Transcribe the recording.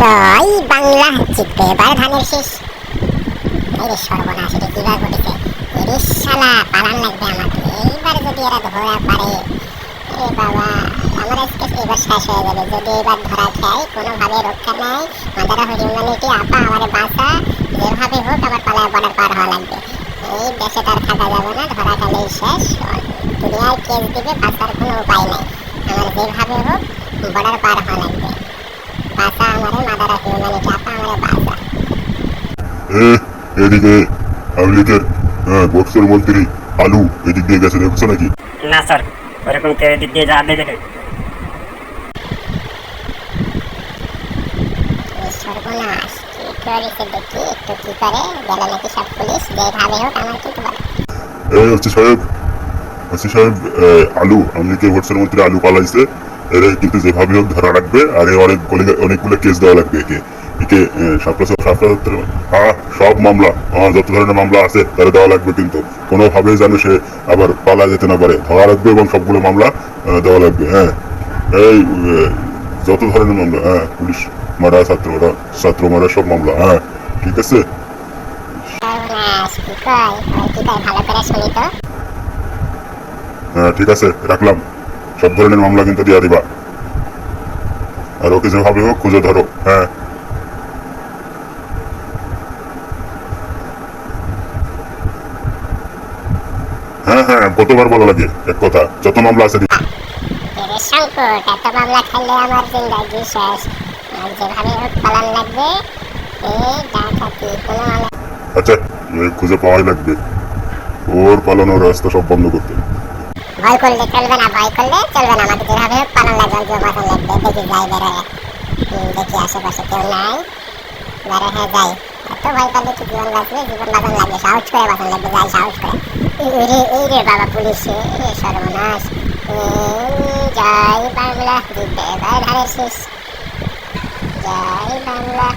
জয় বাংলা জিতবে। এবার ধানের শেষ। এই সর্বনাশ, এটা কীভাবে ঘটেছে? এরে শালা, পালান লাগবে আমাকে। এইবার যদি এরা ধরা পারে এ বাবা, আমার আজকে এবার শেষ হয়ে যাবে। যদি এবার ধরা খাই কোনোভাবে রক্ষা নাই। মাদারা হিউম্যানিটি আপা আমার বাঁচা। যেভাবে হোক, আমার পালায় বর্ডার পার হওয়া লাগবে। এই দেশে তার থাকা যাবে না, ধরা খালেই শেষ। দুনিয়ায় কেস দিবে, বাঁচার কোনো উপায় নাই। আমার যেভাবে হোক, বর্ডার পার হওয়া লাগবে বাঁচা আমারে মাদারা হিউম্যানিটি আপা আমারে বাঁচা এ এদিকে লীগের হ্যাঁ, বক্সের মন্ত্রী আলু এদিক দিয়ে গেছে দেখছ নাকি? না স্যার ওরকম কেউ এদিক দিয়ে যাওয়া দেবে সর্বনাশ কি করেছে দেখি? একটু কি করে? গেল নাকি সব পুলিশ? যেভাবে হোক আমার কিন্তু এই হচ্ছে সাহেব হচ্ছে সাহেব আলু আওয়ামী লীগের বক্সের মন্ত্রী আলু পালাইছে। এর কিন্তু যেভাবে হোক ধরা রাখবে আর অনেক অনেকগুলো কেস দেওয়া লাগবে একে। একে সাপ্লাস সাপ্লাস হ্যাঁ সব মামলা আমার যত ধরনের মামলা আছে তারা দেওয়া লাগবে কিন্তু। কোনোভাবেই যেন সে আবার পালা যেতে না পারে। ধরা রাখবে এবং সবগুলো মামলা দেওয়া লাগবে হ্যাঁ। এই যত ধরনের মামলা হ্যাঁ পুলিশ মারা, ছাত্র মারা ছাত্র মারা, সব মামলা হ্যাঁ ঠিক আছে? হ্যাঁ ঠিক আছে, রাখলাম। সব ধরনের মামলা কিন্তু দিয়া দিবা। আর ওকে যেভাবে হোক, খুঁজে ধরো হ্যাঁ। হ্যাঁ হ্যাঁ কতবার বলা লাগে এক কথা যত মামলা আছে সংকট এত মামলা খাইলে আমার জিন্দাগি শেষ। আর যেভাবে হোক পালান লাগবে এই ডাকাতি কোনো মামলা আচ্ছা খুঁজে পাওয়াই লাগবে। ওর পালানোর রাস্তা সব বন্ধ করতে। ভয় করলে চলবে না ভয় করলে চলবে না। আমাকে যেভাবে পালান লাগবে অল্প বাঁচান লাগবে। দেখি যাই বেরোয় দেখি আশেপাশে কেউ নাই। বেরো হ্যাঁ যাই। এত ভয় করলে কি জীবন বাঁচবে, জীবন বাঁচান লাগবে সাহস করে বাঁচান লাগবে যাই সাহস করে। এই রে এই রে বাবা পুলিশ সর্বনাশ। জয় বাংলা জিতবে এবার শেষ। বাংলা।